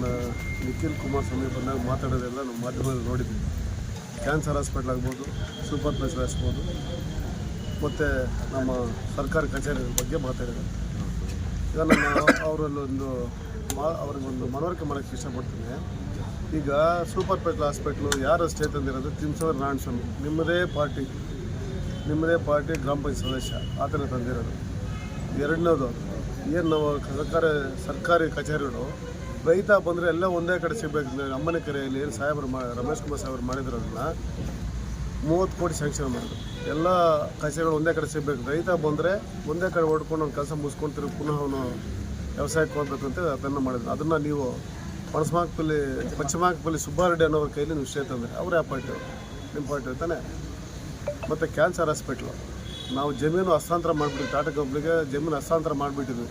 ನನ್ನ ನಿಖಿಲ್ ಕುಮಾರಸ್ವಾಮಿ ಬಂದಾಗ ಮಾತಾಡೋದೆಲ್ಲ ನಮ್ಮ ಮಾಧ್ಯಮದಲ್ಲಿ ನೋಡಿದ್ದೀವಿ ಕ್ಯಾನ್ಸರ್ ಹಾಸ್ಪಿಟ್ಲ್ ಆಗ್ಬೋದು ಸೂಪರ್ ಸ್ಪೆಷಲ್ ಆಗ್ಬೋದು ಮತ್ತು ನಮ್ಮ ಸರ್ಕಾರಿ ಕಚೇರಿಗಳ ಬಗ್ಗೆ ಮಾತಾಡಿದ್ದಾರೆ. ಇದನ್ನು ನಾನು ಅವರಲ್ಲೊಂದು ಮಾ, ಅವ್ರಿಗೊಂದು ಮನವರಿಕೆ ಮಾಡೋಕ್ಕೆ ಇಷ್ಟಪಡ್ತೀನಿ. ಈಗ ಸೂಪರ್ ಸ್ಪೆಷಲ್ ಹಾಸ್ಪಿಟ್ಲು ಯಾರು ಸ್ಟೇ ತಂದಿರೋದು? ತಿಮ್ಸವರ್ ನಾರಾಯಣ ಸ್ವಾಮಿ ನಿಮ್ಮದೇ ಪಾರ್ಟಿ ನಿಮ್ಮದೇ ಪಾರ್ಟಿ ಗ್ರಾಮ ಪಂಚಾಯತ್ ಸದಸ್ಯ. ಥರ ತಂದಿರೋದು. ಎರಡನೇದು, ಏನು ನಾವು ಸರ್ಕಾರಿ ಸರ್ಕಾರಿ ಕಚೇರಿಗಳು ರೈತ ಬಂದರೆ ಎಲ್ಲ ಒಂದೇ ಕಡೆ ಸಿಗಬೇಕು. ಅಮ್ಮನ ಕೆರೆಯಲ್ಲಿ ಏನು ಸಾಹೇಬರು ಮಾ, ರಮೇಶ್ ಕುಮಾರ್ ಸಾಹೇಬರು ಮಾಡಿದ್ರಲ್ಲ, ಮೂವತ್ತು ಕೋಟಿ ಸ್ಯಾಂಕ್ಷನ್ ಮಾಡಿದ್ರು. ಎಲ್ಲ ಕಚೇರಿಗಳು ಒಂದೇ ಕಡೆ ಸಿಗಬೇಕು. ರೈತ ಬಂದರೆ ಒಂದೇ ಕಡೆ ಹೊಡ್ಕೊಂಡು ಅವ್ನು ಕೆಲಸ ಮುಗಿಸ್ಕೊಂಡು ಪುನಃ ಅವನು ವ್ಯವಸಾಯಕ್ಕೆ ಹೋಗ್ಬೇಕು ಅಂತ ಅದನ್ನು ಮಾಡಿದ್ರು. ಅದನ್ನು ನೀವು ಪಣಸ್ಮಾಕ್ಪಲ್ಲಿ, ಪಶ್ಚಿಮಾಕ್ಪಲ್ಲಿ ಸುಬ್ಬಾರೆಡ್ಡಿ ಅನ್ನೋರ ಕೈಲಿ ನೀವು ವಿಷಯ ತಂದರೆ ಅವ್ರು ಯಾವ ಪಾರ್ಟಿ? ನಿಮ್ಮ ಪಾರ್ಟಿ ತಾನೆ? ಮತ್ತು ಕ್ಯಾನ್ಸರ್ ಹಾಸ್ಪಿಟ್ಲು. ನಾವು ಜಮೀನು ಹಸ್ತಾಂತರ ಮಾಡಿಬಿಟ್ಟು ಟಾಟಾ ಕಂಪ್ನಿಗೆ ಜಮೀನು ಹಸ್ತಾಂತರ ಮಾಡಿಬಿಟ್ಟಿದ್ವಿ.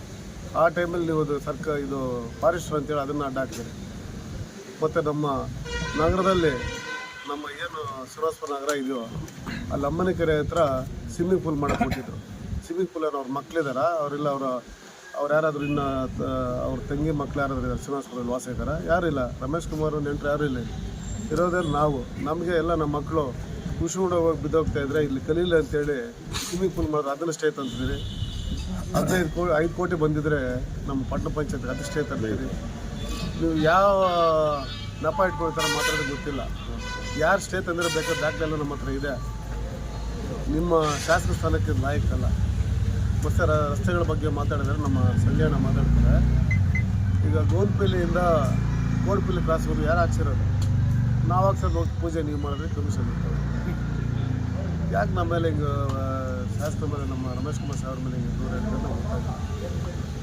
ಆ ಟೈಮಲ್ಲಿ ನೀವು ಅದು ಸರ್ಕಾರ ಇದು ಫಾರೆಸ್ಟ್ ಅಂತೇಳಿ ಅದನ್ನು ಅಡ್ಡ ಹಾಕ್ತೀರಿ ಮತ್ತು ನಮ್ಮ ನಗರದಲ್ಲಿ ನಮ್ಮ ಏನು ಶ್ರೀನಿವಾಸಪುರ ನಗರ ಇದೆಯೋ, ಅಲ್ಲಿ ಅಮ್ಮನ ಕೆರೆ ಹತ್ರ ಸ್ವಿಮ್ಮಿಂಗ್ ಪೂಲ್ ಮಾಡಕ್ಕೆ ಕೊಟ್ಟಿದ್ರು ಸ್ವಿಮ್ಮಿಂಗ್ ಪೂಲ್ ಅವ್ರ ಮಕ್ಳಿದಾರ, ಅವರೆಲ್ಲ ಅವರ ಅವ್ರು ಯಾರಾದರೂ ಇನ್ನು ಅವ್ರ ತಂಗಿ ಮಕ್ಳು ಯಾರಾದರೂ ಇದ್ದಾರೆ ಶ್ರೀನಿವಾಸಪುರದಲ್ಲಿ ವಾಸ ಇದ್ದಾರೆ? ಯಾರೂ ಇಲ್ಲ. ರಮೇಶ್ ಕುಮಾರ್ ನೆಂಟರು ಯಾರೂ ಇಲ್ಲ. ಇರೋದೇ ನಾವು, ನಮಗೆ ಎಲ್ಲ ನಮ್ಮ ಮಕ್ಕಳು ಖುಷಿ ಹೋಗಿ ಬಿದ್ದೋಗ್ತಾ ಇದ್ದರೆ ಇಲ್ಲಿ ಕಲೀಲಿ ಅಂತೇಳಿ ಸ್ವಿಮ್ಮಿಂಗ್ ಪೂಲ್ ಮಾಡಿದ್ರೆ ಅದನ್ನು ಸ್ಟೇ ತಂದಿದ್ದೀರಿ. ಹದಿನೈದು ಕೋಟಿ, ಐದು ಕೋಟಿ ಬಂದಿದ್ರೆ ನಮ್ಮ ಪಟ್ಟಣ ಪಂಚಾಯತ್ ಸ್ಟೇ ನೀವು ಯಾವ ನೆಪ ಇಟ್ಕೊಳ್ತಾರೆ ಮಾತಾಡೋದು ಗೊತ್ತಿಲ್ಲ. ಯಾರು ಸ್ಟೇ ತಂದಿರೋ ಬೇಕಾದ ದಾಖಲೆ ನಮ್ಮ ಹತ್ರ ಇದೆ. ನಿಮ್ಮ ಶಾಸಕ ಸ್ಥಾನಕ್ಕೆ ಲಾಯಕ್ಕಲ್ಲ ಮತ್ತೆ ರಸ್ತೆಗಳ ಬಗ್ಗೆ ಮಾತಾಡಿದ್ರೆ ನಮ್ಮ ಸಂಜಯನ ಮಾತಾಡ್ತಾರೆ. ಈಗ ಗೋನ್ಪಲ್ಲಿಯಿಂದ ಕೋಡ್ಪಲ್ಲಿ ಕ್ರಾಸ್ಗಳು ಯಾರು ಹಾಕ್ಸಿರೋದು? ನಾವು ಹಾಕ್ಸೋದು ಹೋಗಿ ಪೂಜೆ ನೀವು ಮಾಡಿದ್ರೆ ಕಮಿಷನ್ ಇರ್ತದೆ. ಯಾಕೆ ನಮ್ಮ ಮೇಲೆ ಹಿಂಗೆ ಶಾಸಕರ ಮೇಲೆ ನಮ್ಮ ರಮೇಶ್ ಕುಮಾರ್ ಸಾವಿರ ಮೇಲೆ ಹಿಂಗೆ ದೂರ ಅಂತ ಗೊತ್ತಾಗಲ್ಲ